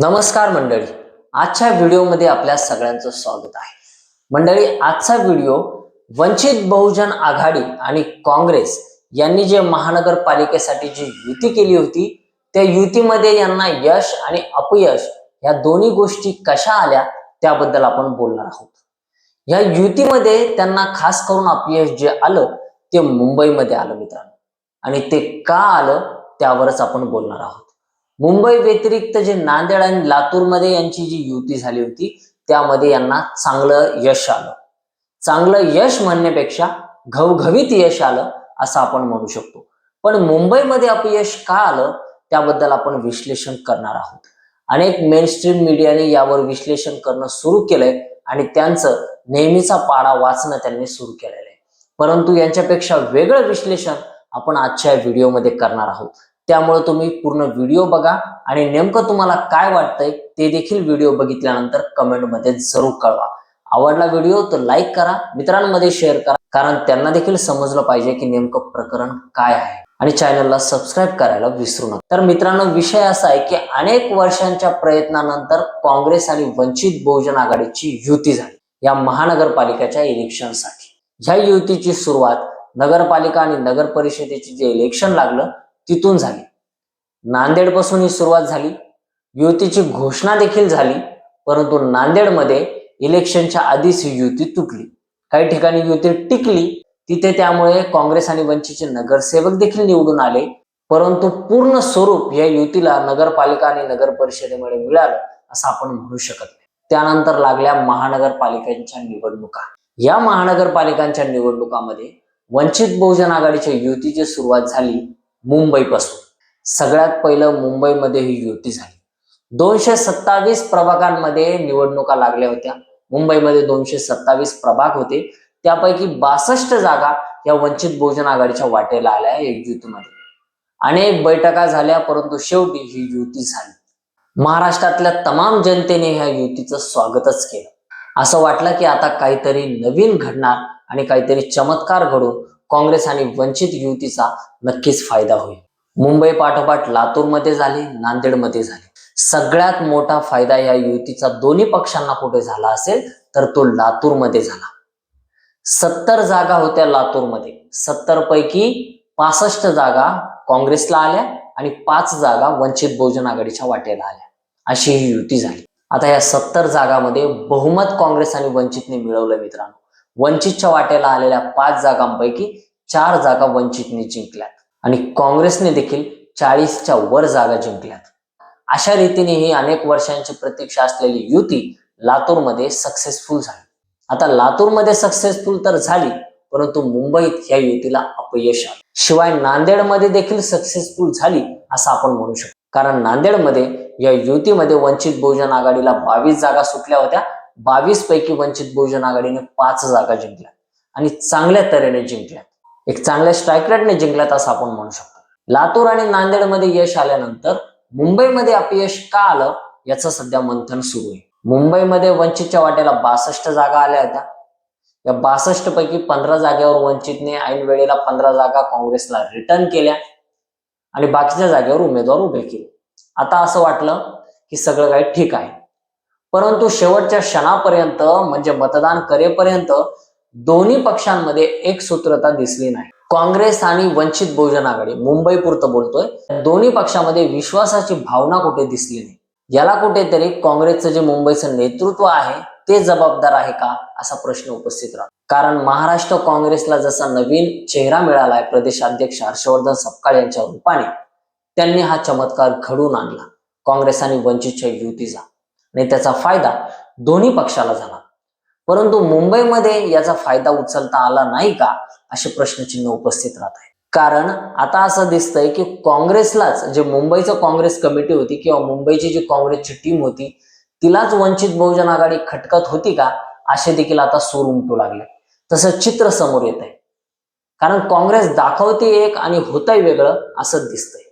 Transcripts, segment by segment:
नमस्कार मंडळी. आजच्या व्हिडिओमध्ये आपल्या सगळ्यांचं स्वागत आहे. मंडळी आजचा व्हिडिओ वंचित बहुजन आघाडी आणि काँग्रेस यांनी जे महानगरपालिकेसाठी जी युती केली होती त्या युतीमध्ये यांना यश आणि अपयश या दोन्ही गोष्टी कशा आल्या त्याबद्दल आपण बोलणार आहोत. या युतीमध्ये त्यांना खास करून अपयश जे आलं ते मुंबईमध्ये आलं मित्रांनो. आणि ते का आलं त्यावरच आपण बोलणार आहोत. मुंबई व्यतिरिक्त जे नांदेड आणि लातूरमध्ये यांची जी युती झाली होती त्यामध्ये यांना चांगलं यश आलं. चांगलं यश म्हणण्यापेक्षा घवघवीत यश आलं असं आपण म्हणू शकतो. पण मुंबईमध्ये अपयश का आलं त्याबद्दल आपण विश्लेषण करणार आहोत. अनेक मेनस्ट्रीम मीडियाने यावर विश्लेषण करणं सुरू केलंय आणि त्यांचं नेहमीचा पाडा वाचणं त्यांनी सुरू केलेलं आहे. परंतु यांच्यापेक्षा वेगळं विश्लेषण आपण आजच्या व्हिडिओमध्ये करणार आहोत. त्यामुळे तुम्ही पूर्ण व्हिडिओ बघा आणि नेमकं तुम्हाला काय वाटतंय ते देखील व्हिडिओ बघितल्यानंतर कमेंटमध्ये जरूर कळवा. आवडला व्हिडिओ तर लाईक करा मित्रांमध्ये शेअर करा कारण त्यांना देखील समजलं पाहिजे की नेमकं प्रकरण काय आहे. आणि चॅनलला सबस्क्राईब करायला विसरू नका. तर मित्रांनो विषय असा आहे की अनेक वर्षांच्या प्रयत्नानंतर काँग्रेस आणि वंचित बहुजन आघाडीची युती झाली. या महानगरपालिकेच्या इलेक्शनसाठी ह्या युतीची सुरुवात नगरपालिका आणि नगर परिषदेचे जे इलेक्शन लागलं तिथून झाली. नांदेडपासून ही सुरुवात झाली. युतीची घोषणा देखील झाली परंतु नांदेडमध्ये इलेक्शनच्या आधीच ही युती तुटली. काही ठिकाणी युती टिकली तिथे त्यामुळे काँग्रेस आणि वंचितचे नगरसेवक देखील निवडून आले. परंतु पूर्ण स्वरूप या युतीला नगरपालिका आणि नगर परिषदेमुळे मिळालं असं आपण म्हणू शकत नाही. त्यानंतर लागल्या महानगरपालिकांच्या निवडणुका. या महानगरपालिकांच्या निवडणुकामध्ये वंचित बहुजन आघाडीच्या युतीची सुरुवात झाली. मुंबईपासून. सगळ्यात पहिलं मुंबईमध्ये ही युती झाली. दोनशे सत्तावीस प्रभागांमध्ये निवडणुका लागल्या होत्या. मुंबईमध्ये दोनशे सत्तावीस प्रभाग होते. त्यापैकी बासष्ट जागा या वंचित बहुजन आघाडीच्या वाटेला आल्या एक युतीमध्ये. अनेक बैठका झाल्या परंतु शेवटी ही युती झाली. महाराष्ट्रातल्या तमाम जनतेने ह्या युतीचं स्वागतच केलं. असं वाटलं की आता काहीतरी नवीन घडणार आणि काहीतरी चमत्कार घडून काँग्रेस आणि वंचित युतीचा नक्कीच फायदा होईल. मुंबई पाठोपाठ लातूरमध्ये झाले नांदेडमध्ये झाले. सगळ्यात मोठा फायदा या युतीचा दोन्ही पक्षांना कुठे झाला असेल तर तो लातूरमध्ये झाला. सत्तर जागा होत्या लातूरमध्ये. सत्तर पैकी पासष्ट जागा काँग्रेसला आल्या आणि पाच जागा वंचित बहुजन आघाडीच्या वाटेला आल्या. अशी ही युती झाली. आता या सत्तर जागामध्ये बहुमत काँग्रेस आणि वंचितने मिळवलं मित्रांनो. वंचितच्या वाटेला आलेल्या पाच जागांपैकी चार जागा वंचितने जिंकल्यात. आणि काँग्रेसने देखील चाळीसच्या वर जागा जिंकल्यात. अशा रीतीने ही अनेक वर्षांची प्रतीक्षा असलेली युती लातूरमध्ये सक्सेसफुल झाली. आता लातूरमध्ये सक्सेसफुल तर झाली परंतु मुंबईत या युतीला अपयश आलं. शिवाय नांदेडमध्ये देखील सक्सेसफुल झाली असं आपण म्हणू शकतो. कारण नांदेडमध्ये या युतीमध्ये वंचित बहुजन आघाडीला बावीस जागा सुटल्या होत्या बावीस पैकी वंचित बहुजन आघाडीने पाच जागा जिंकल्या आणि चांगल्या तऱ्हेने जिंकल्यात एक चांगल्या स्ट्राईक रेटने जिंकल्यात असं आपण म्हणू शकतो. लातूर आणि नांदेडमध्ये यश आल्यानंतर मुंबईमध्ये अपयश का आलं याचं सध्या मंथन सुरू आहे. मुंबईमध्ये वंचितच्या वाट्याला बासष्ट जागा आल्या होत्या. या बासष्ट पैकी पंधरा जागेवर वंचितने ऐन वेळेला पंधरा जागा काँग्रेसला रिटर्न केल्या आणि बाकीच्या जागेवर उमेदवार उभे केले. आता असं वाटलं की सगळं काही ठीक आहे. परंतु शेवटच्या क्षणापर्यंत म्हणजे मतदान करेपर्यंत दोन्ही पक्षांमध्ये एक सूत्रता दिसली नाही. काँग्रेस आणि वंचित बहुजन आघाडी मुंबई पुरतं बोलतोय दोन्ही पक्षामध्ये विश्वासाची भावना कुठे दिसली नाही? याला कुठेतरी काँग्रेसचं जे मुंबईचं नेतृत्व आहे ते जबाबदार आहे का? असा प्रश्न उपस्थित राहतो. कारण महाराष्ट्र काँग्रेसला जसा नवीन चेहरा मिळालाय प्रदेशाध्यक्ष हर्षवर्धन सपकाळ यांच्या रूपाने त्यांनी हा चमत्कार घडून आणला. काँग्रेस आणि वंचितच्या युतीचा. आणि त्याचा फायदा दोन्ही पक्षाला झाला. परंतु मुंबईमध्ये याचा फायदा उचलता आला नाही का? असे प्रश्नचिन्ह उपस्थित राहत आहे कारण आता असं दिसतंय की काँग्रेसलाच जे मुंबईचं काँग्रेस कमिटी होती किंवा मुंबईची जी काँग्रेसची टीम होती तिलाच वंचित बहुजन आघाडी खटकत होती का? असे देखील आता सूर उमटू लागले. तसं चित्र समोर येत आहे. कारण काँग्रेस दाखवते एक आणि होतंय वेगळं असं दिसतंय.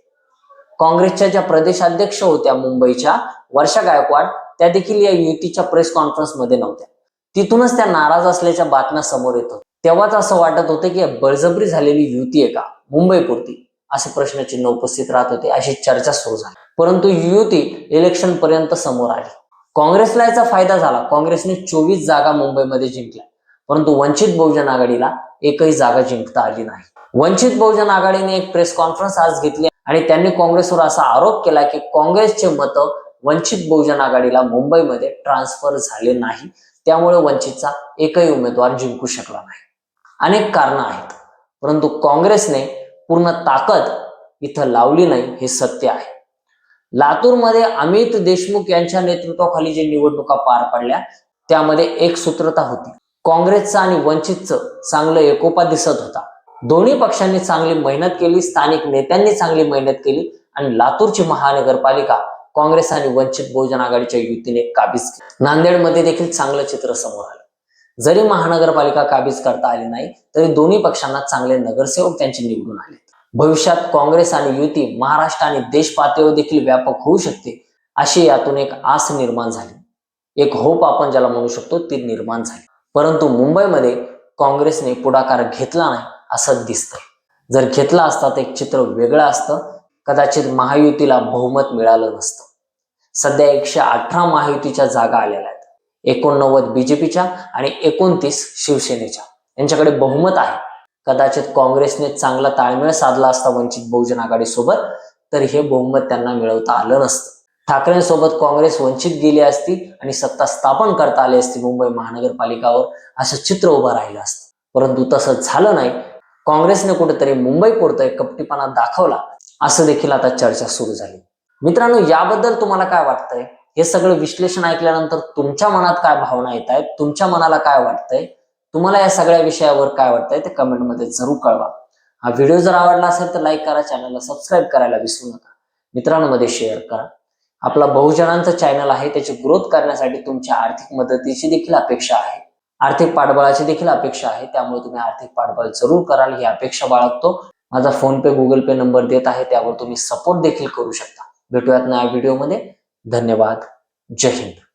काँग्रेसच्या ज्या प्रदेशाध्यक्ष होत्या मुंबईच्या वर्षा गायकवाड त्या देखील या युतीच्या प्रेस कॉन्फरन्समध्ये नव्हत्या. तिथूनच त्या नाराज असल्याच्या बातम्या समोर येत. तेव्हाच असं वाटत होतं की बळजबरी झालेली युती आहे का? मुंबईपुरती असे प्रश्नचिन्ह उपस्थित राहत होते. अशी चर्चा सुरू झाली. परंतु युती इलेक्शन पर्यंत समोर आली. काँग्रेसला याचा फायदा झाला. काँग्रेसने चोवीस जागा मुंबईमध्ये जिंकल्या. परंतु वंचित बहुजन आघाडीला एकही जागा जिंकता आली नाही. वंचित बहुजन आघाडीने एक प्रेस कॉन्फरन्स आज घेतली आणि त्यांनी काँग्रेसवर असा आरोप केला की काँग्रेसचे मतं वंचित बहुजन आघाडीला मुंबईमध्ये ट्रान्सफर झाले नाही. त्यामुळे वंचितचा एकही उमेदवार जिंकू शकला नाही. अनेक कारणं आहेत. परंतु काँग्रेसने पूर्ण ताकद इथं लावली नाही हे सत्य आहे. लातूरमध्ये अमित देशमुख यांच्या नेतृत्वाखाली जे निवडणुका पार पडल्या त्यामध्ये एक सूत्रता होती. काँग्रेसचं आणि वंचितचं चांगलं एकोपा दिसत होता. दोन्ही पक्षांनी चांगली मेहनत केली स्थानिक नेत्यांनी चांगली मेहनत केली आणि लातूरची महानगरपालिका काँग्रेस आणि वंचित बहुजन आघाडीच्या युतीने काबीज केली. नांदेडमध्ये देखील चांगलं चित्र समोर आलं. जरी महानगरपालिका काबीज करता आली नाही तरी दोन्ही पक्षांना चांगले नगरसेवक त्यांचे निवडून आले. भविष्यात काँग्रेस आणि युती महाराष्ट्र आणि देश पातळीवर देखील व्यापक होऊ शकते अशी यातून एक आस निर्माण झाली. एक होप आपण ज्याला म्हणू शकतो ती निर्माण झाली. परंतु मुंबईमध्ये काँग्रेसने पुढाकार घेतला नाही असं दिसतंय. जर घेतला असता तर एक चित्र वेगळं असतं. कदाचित महायुतीला बहुमत मिळालं नसतं. सध्या एकशे अठरा महायुतीच्या जागा आलेल्या आहेत. एकोणनव्वद बीजेपीच्या आणि एकोणतीस शिवसेनेच्या. यांच्याकडे बहुमत आहे. कदाचित काँग्रेसने चांगला ताळमेळ साधला असता वंचित बहुजन आघाडीसोबत तर हे बहुमत त्यांना मिळवता आलं नसतं. ठाकरेंसोबत काँग्रेस वंचित गेली असती आणि सत्ता स्थापन करता आली असती मुंबई महानगरपालिकावर असं चित्र उभं राहिलं असतं. परंतु तसं झालं नाही. काँग्रेसने कुठेतरी मुंबई पुरतंय कपटीपणा दाखवला असं देखील आता चर्चा सुरू झाली. मित्रांनो याबद्दल तुम्हाला काय वाटतंय? हे सगळं विश्लेषण ऐकल्यानंतर तुमच्या मनात काय भावना येत आहेत तुमच्या मनाला काय वाटतंय? तुम्हाला या सगळ्या विषयावर काय वाटतंय ते कमेंटमध्ये जरूर कळवा. हा व्हिडिओ जर आवडला असेल तर लाईक करा चॅनलला सबस्क्राईब करायला विसरू नका. मित्रांमध्ये शेअर करा. आपला बहुजनांचं चॅनल आहे त्याची ग्रोथ करण्यासाठी तुमच्या आर्थिक मदतीची देखील अपेक्षा आहे. आर्थिक पाठबळाची देखील अपेक्षा आहे त्यामुळे तुम्ही आर्थिक पाठबळ जरूर कराल ही अपेक्षा बाळगतो. माझा PhonePe Google Pay number देत आहे त्यावर तुम्ही सपोर्ट देखील करू शकता. भेटूयात नव्या व्हिडिओमध्ये धन्यवाद. जय हिंद.